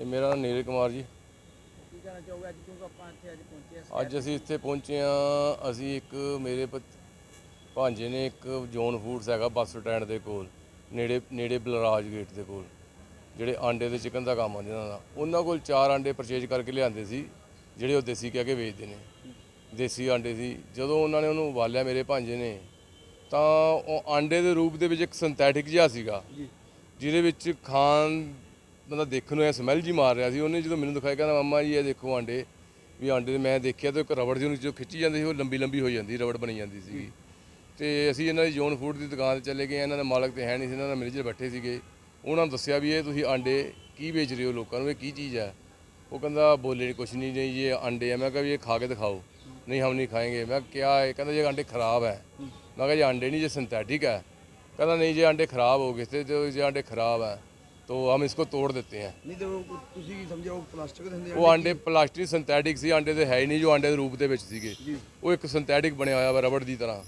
ਇਹ ਮੇਰਾ ਨਾਮ ਨੀਰਜ ਕੁਮਾਰ ਜੀ। ਕੀ ਕਹਿਣਾ ਚਾਹੋਗੇ ਅੱਜ ਕਿਉਂਕਿ ਆਪਾਂ ਇੱਥੇ ਅੱਜ ਪਹੁੰਚੇ ਹਾਂ ਅੱਜ ਅਸੀਂ ਇੱਥੇ ਪਹੁੰਚੇ ਆ ਅਸੀਂ ਇੱਕ ਮੇਰੇ ਭਾਂਜੇ ਨੇ ਇੱਕ ਜੋਨ ਫੂਡਸ ਹੈਗਾ ਬੱਸ ਸਟੈਂਡ ਦੇ ਕੋਲ ਨੇੜੇ ਨੇੜੇ ਬਲਰਾਜ ਗੇਟ ਦੇ ਕੋਲ ਜਿਹੜੇ ਆਂਡੇ ਤੇ ਚਿਕਨ ਦਾ ਕੰਮ ਆ ਜਿਹਨਾਂ ਦਾ। ਉਹਨਾਂ ਕੋਲ ਚਾਰ ਆਂਡੇ ਪਰਚੇਜ ਕਰਕੇ ਲਿਆਂਦੇ ਸੀ ਜਿਹੜੇ ਉਹ ਦੇਸੀ ਕਹਿ ਕੇ ਵੇਚਦੇ ਨੇ। ਦੇਸੀ ਆਂਡੇ ਸੀ। ਜਦੋਂ ਉਹਨਾਂ ਨੇ ਉਹਨੂੰ ਉਬਾਲਿਆ ਮੇਰੇ ਭਾਂਜੇ ਨੇ ਤਾਂ ਉਹ ਆਂਡੇ ਦੇ ਰੂਪ ਦੇ ਵਿੱਚ ਇੱਕ ਸਿੰਥੈਟਿਕ ਜਿਹਾ ਸੀਗਾ ਜਿਹਦੇ ਵਿੱਚ ਖਾਣ ਬੰਦਾ ਦੇਖਣ ਨੂੰ ਐ ਸਮੈਲ ਜੀ ਮਾਰ ਰਿਹਾ ਸੀ। ਉਹਨੇ ਜਦੋਂ ਮੈਨੂੰ ਦਿਖਾਇਆ, ਕਹਿੰਦਾ, ਮਾਮਾ ਜੀ, ਇਹ ਦੇਖੋ ਆਂਡੇ। ਵੀ ਆਂਡੇ ਮੈਂ ਦੇਖਿਆ ਤਾਂ ਇੱਕ ਰਬੜ ਜਿਹੀ ਜੋ ਖਿੱਚੀ ਜਾਂਦੀ ਸੀ, ਉਹ ਲੰਬੀ ਲੰਬੀ ਹੋ ਜਾਂਦੀ, ਰਬੜ ਬਣੀ ਜਾਂਦੀ ਸੀਗੀ। ਤੇ ਅਸੀਂ ਇਹਨਾਂ ਦੀ ਜੋਨ ਫੂਡ ਦੀ ਦੁਕਾਨ ਤੇ ਚਲੇ ਗਏ। ਇਹਨਾਂ ਦਾ ਮਾਲਕ ਤੇ ਹੈ ਨਹੀਂ ਸੀ, ਇਹਨਾਂ ਦਾ ਮੈਨੇਜਰ ਬੈਠੇ ਸੀਗੇ। ਉਹਨਾਂ ਨੂੰ ਦੱਸਿਆ ਵੀ ਇਹ ਤੁਸੀਂ ਆਂਡੇ ਕੀ ਵੇਚ ਰਹੇ ਹੋ ਲੋਕਾਂ ਨੂੰ? ਇਹ ਕੀ ਚੀਜ਼ ਹੈ ਉਹ ਕਹਿੰਦਾ, ਬੋਲੇ ਕੁਛ ਨਹੀਂ ਜੀ, ਇਹ ਆਂਡੇ ਆ। ਮੈਂ ਕਿਹਾ ਵੀ ਇਹ ਖਾ ਕੇ ਦਿਖਾਓ। ਨਹੀਂ, ਹਮ ਨਹੀਂ ਖਾਏਗੇ। ਮੈਂ ਕਿਹਾ ਇਹ? ਕਹਿੰਦਾ, ਜੇ ਆਂਡੇ ਖਰਾਬ ਹੈ। ਮੈਂ ਕਿਹਾ, ਜੇ ਆਂਡੇ ਨਹੀਂ ਜੇ ਸਿੰਥੈਟਿਕ ਹੈ। ਕਹਿੰਦਾ, ਨਹੀਂ, ਜੇ ਆਂਡੇ ਖਰਾਬ ਹੋ ਗਏ ਤੇ ਜੇ ਆਂਡੇ ਖਰਾਬ ਹੈ तो हम इसको तोड़ देते हैं ਨਹੀਂ ਤੇ ਉਹ ਤੁਸੀਂ ਕੀ ਸਮਝਿਆ ਉਹ ਪਲਾਸਟਿਕ ਦੇ ਹੁੰਦੇ ਉਹ ਆਂਡੇ ਪਲਾਸਟਿਕ ਸਿੰਥੈਟਿਕ ਸੀ ਆਂਡੇ ਦੇ ਹੈ ਹੀ ਨਹੀਂ ਜੋ ਆਂਡੇ ਦੇ ਰੂਪ ਦੇ ਵਿੱਚ ਸੀਗੇ ਉਹ ਇੱਕ ਸਿੰਥੈਟਿਕ ਬਣਿਆ ਹੋਇਆ ਵਾ ਰਬੜ ਦੀ ਤਰ੍ਹਾਂ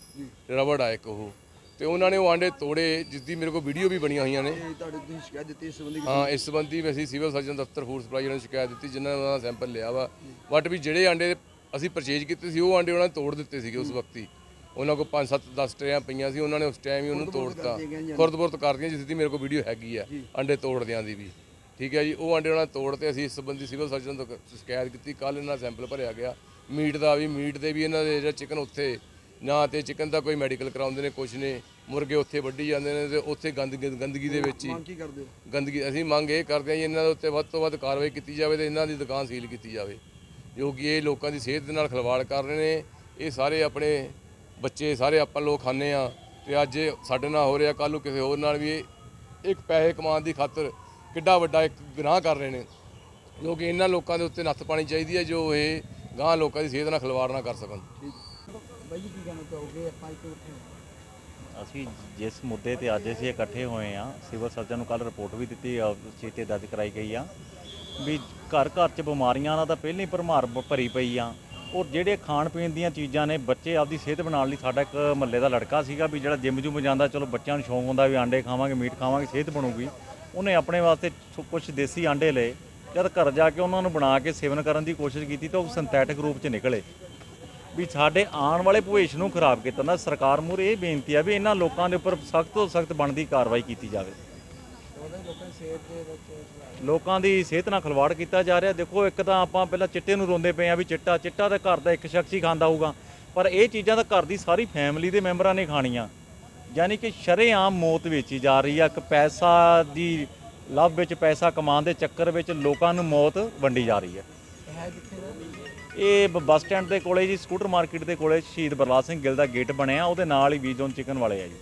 ਰਬੜ ਆ ਇੱਕ ਉਹ ਤੇ ਉਹਨਾਂ ਨੇ ਉਹ ਆਂਡੇ ਤੋੜੇ ਜਿਸ ਦੀ ਮੇਰੇ ਕੋਲ ਵੀਡੀਓ ਵੀ ਬਣੀਆਂ ਹੋਈਆਂ ਨੇ ਇਹ ਤੁਹਾਡੇ ਤੁਸੀਂ ਸ਼ਿਕਾਇਤ ਦਿੱਤੀ ਇਸ ਸੰਬੰਧੀ ਹਾਂ ਇਸ ਸੰਬੰਧੀ ਵੀ ਅਸੀਂ ਸਿਵਲ ਸਰਜਨ ਦਫ਼ਤਰ ਫੂਡ ਸਪਲਾਈ ਨੂੰ ਸ਼ਿਕਾਇਤ ਦਿੱਤੀ ਜਿਨ੍ਹਾਂ ਨੇ ਉਹਨਾਂ ਦਾ ਸੈਂਪਲ ਲਿਆ ਵਾ ਬਟ ਵੀ ਜਿਹੜੇ ਆਂਡੇ ਅਸੀਂ ਪਰਚੇਜ ਕੀਤੇ ਸੀ ਉਹ ਆਂਡੇ ਉਹਨਾਂ ਨੇ ਤੋੜ ਦਿੱਤੇ ਸੀਗੇ ਉਸ ਵਕਤੀ ਉਹਨਾਂ ਕੋਲ 5 7 10 ਟਰੇਆਂ ਪਈਆਂ ਸੀ ਉਹਨਾਂ ਨੇ ਉਸ ਟਾਈਮ ਹੀ ਉਹਨੂੰ ਤੋੜਤਾ। ਖੁਰਦ-ਬੁਰਦ ਕਰਦੀਆਂ ਜਿਸ ਦੀ ਮੇਰੇ ਕੋਲ ਵੀਡੀਓ ਹੈਗੀ ਆ ਆਂਡੇ ਤੋੜਦਿਆਂ ਦੀ ਵੀ। ਠੀਕ ਹੈ ਜੀ ਉਹ ਆਂਡੇ ਉਹਨਾਂ ਨੇ ਤੋੜ ਤੇ ਅਸੀਂ ਇਸ ਸੰਬੰਧੀ ਸਿਵਲ ਸਰਜਨ ਤੋਂ ਸ਼ਿਕਾਇਤ ਕੀਤੀ। ਕੱਲ ਇਹਨਾਂ ਸੈਂਪਲ ਭਰਿਆ ਗਿਆ। ਮੀਟ ਦਾ ਵੀ ਮੀਟ ਦੇ ਵੀ ਇਹਨਾਂ ਦੇ ਜਿਹੜਾ ਚਿਕਨ ਉੱਥੇ ਨਾ ਤੇ ਚਿਕਨ ਦਾ ਕੋਈ ਮੈਡੀਕਲ ਕਰਾਉਂਦੇ ਨੇ ਕੁਛ ਨੇ। ਮੁਰਗੇ ਉੱਥੇ ਵੱਢੀ ਜਾਂਦੇ ਨੇ ਤੇ ਉੱਥੇ ਗੰਦਗੀ ਗੰਦਗੀ ਦੇ ਵਿੱਚ ਹੀ। ਮੰਗ ਕੀ ਕਰਦੇ ਗੰਦਗੀ ਅਸੀਂ ਮੰਗ ਇਹ ਕਰਦੇ ਹਾਂ ਜੀ ਇਹਨਾਂ ਦੇ ਉੱਤੇ ਵੱਧ ਤੋਂ ਵੱਧ ਕਾਰਵਾਈ ਕੀਤੀ ਜਾਵੇ ਤੇ ਇਹਨਾਂ ਦੀ ਦੁਕਾਨ ਸੀਲ ਕੀਤੀ ਜਾਵੇ। ਜੋ ਕਿ ਇਹ ਲੋਕਾਂ ਦੀ ਸਿਹਤ ਦੇ ਨਾਲ ਖਿਲਵਾੜ ਕਰ ਰਹੇ ਨੇ। ਇਹ ਸਾਰੇ ਆਪਣੇ ਬੱਚੇ ਸਾਰੇ ਆਪਾਂ ਲੋਕ ਖਾਂਦੇ ਆ ਤੇ ਅੱਜ ਇਹ ਸਾਡੇ ਨਾਲ ਹੋ ਰਿਹਾ ਕੱਲ ਨੂੰ ਕਿਸੇ ਹੋਰ ਨਾਲ ਵੀ ਇਹ ਇੱਕ ਪੈਸੇ ਕਮਾਉਣ ਦੀ ਖਾਤਰ ਕਿੱਡਾ ਵੱਡਾ ਇੱਕ ਗੁਨਾਹ ਕਰ ਰਹੇ ਨੇ। ਜੋ ਕਿ ਇਹਨਾਂ ਲੋਕਾਂ ਦੇ ਉੱਤੇ ਨੱਥ ਪਾਣੀ ਚਾਹੀਦੀ ਹੈ ਜੋ ਇਹ ਗਾਂ ਲੋਕਾਂ ਦੀ ਸਿਹਤ ਨਾਲ ਖਿਲਵਾੜ ਨਾ ਕਰ ਸਕਣ। ਬਾਈ ਕੀ ਕਹਿਣਾ ਚਾਹੋਗੇ? ਆਪਾਂ ਇੱਥੇ ਉੱਠੇ ਹਾਂ। ਅਸੀਂ ਜਿਸ ਮੁੱਦੇ ਤੇ ਅੱਜ ਅਸੀਂ ਇਕੱਠੇ ਹੋਏ ਆ ਸਿਵਲ ਸਰਜਨ ਨੂੰ ਕੱਲ ਰਿਪੋਰਟ ਵੀ ਦਿੱਤੀ ਆ ਚੀਤੇ ਦਰਜ ਕਰਾਈ ਗਈ ਆ ਵੀ ਘਰ ਘਰ ਚ ਬਿਮਾਰੀਆਂ ਨਾਲ ਤਾਂ ਪਹਿਲਾਂ ਹੀ ਭਰਮਾਰ ਭਰੀ ਪਈ ਆ। ਔਰ ਜਿਹੜੇ ਖਾਣ ਪੀਣ ਦੀਆਂ ਚੀਜ਼ਾਂ ਨੇ, ਬੱਚੇ ਆਪਦੀ ਸਿਹਤ ਬਣਾਉਣ ਲਈ ਸਾਡਾ ਇੱਕ ਮਹੱਲੇ ਦਾ ਲੜਕਾ ਸੀਗਾ ਵੀ ਜਿਹੜਾ ਜਿਮ ਜੁਮ ਜਾਂਦਾ, ਚਲੋ ਬੱਚਿਆਂ ਨੂੰ ਸ਼ੌਂਕ ਹੁੰਦਾ ਵੀ ਆਂਡੇ ਖਾਵਾਂਗੇ, ਮੀਟ ਖਾਵਾਂਗੇ, ਸਿਹਤ ਬਣੂਗੀ। ਉਹਨੇ ਆਪਣੇ ਵਾਸਤੇ ਕੁਝ ਦੇਸੀ ਆਂਡੇ ਲਏ। ਜਦ ਘਰ ਜਾ ਕੇ ਉਹਨਾਂ ਨੂੰ ਬਣਾ ਕੇ ਸੇਵਨ ਕਰਨ ਦੀ ਕੋਸ਼ਿਸ਼ ਕੀਤੀ ਤਾਂ ਉਹ ਸਿੰਥੈਟਿਕ ਰੂਪ ਚ ਨਿਕਲੇ। ਵੀ ਸਾਡੇ ਆਉਣ ਵਾਲੇ ਭਵਿੱਖ ਨੂੰ ਖਰਾਬ ਕੀਤਾ। ਨਾ ਸਰਕਾਰ ਮੂਹਰੇ ਇਹ ਬੇਨਤੀ ਆ ਵੀ ਇਹਨਾਂ ਲੋਕਾਂ ਦੇ ਉੱਪਰ ਸਖਤ ਤੋਂ ਸਖਤ ਬਣਦੀ ਕਾਰਵਾਈ ਕੀਤੀ ਜਾਵੇ। ਲੋਕਾਂ ਦੀ ਸਿਹਤ ਲੋਕਾਂ ਦੀ ਸਿਹਤ ਨਾਲ ਖਿਲਵਾੜ ਕੀਤਾ ਜਾ ਰਿਹਾ। ਦੇਖੋ, ਇੱਕ ਤਾਂ ਆਪਾਂ ਪਹਿਲਾਂ ਚਿੱਟੇ ਨੂੰ ਰੋਂਦੇ ਪਏ ਆ ਵੀ ਚਿੱਟਾ ਚਿੱਟਾ ਤਾਂ ਘਰ ਦਾ ਇੱਕ ਸ਼ਖਸ ਹੀ ਖਾਂਦਾ ਹੋਊਗਾ। ਪਰ ਇਹ ਚੀਜ਼ਾਂ ਤਾਂ ਘਰ ਦੀ ਸਾਰੀ ਫੈਮਿਲੀ ਦੇ ਮੈਂਬਰਾਂ ਨੇ ਖਾਣੀਆਂ। ਯਾਨੀ ਕਿ ਸ਼ਰੇਆਮ ਮੌਤ ਵੇਚੀ ਜਾ ਰਹੀ ਆ। ਇੱਕ ਪੈਸਾ ਦੀ ਲਵ ਵਿੱਚ, ਪੈਸਾ ਕਮਾਉਣ ਦੇ ਚੱਕਰ ਵਿੱਚ ਲੋਕਾਂ ਨੂੰ ਮੌਤ ਵੰਡੀ ਜਾ ਰਹੀ ਹੈ ਇਹ ਬੱਸ ਸਟੈਂਡ ਦੇ ਕੋਲੇ ਜੀ, ਸਕੂਟਰ ਮਾਰਕੀਟ ਦੇ ਕੋਲੇ ਸ਼ਹੀਦ ਬਰਲਾਲ ਸਿੰਘ ਗਿੱਲ ਦਾ ਗੇਟ ਬਣਿਆ। ਉਹਦੇ ਨਾਲ ਹੀ ਵੀਜ਼ੋਨ ਚਿਕਨ ਵਾਲੇ ਆ ਜੀ।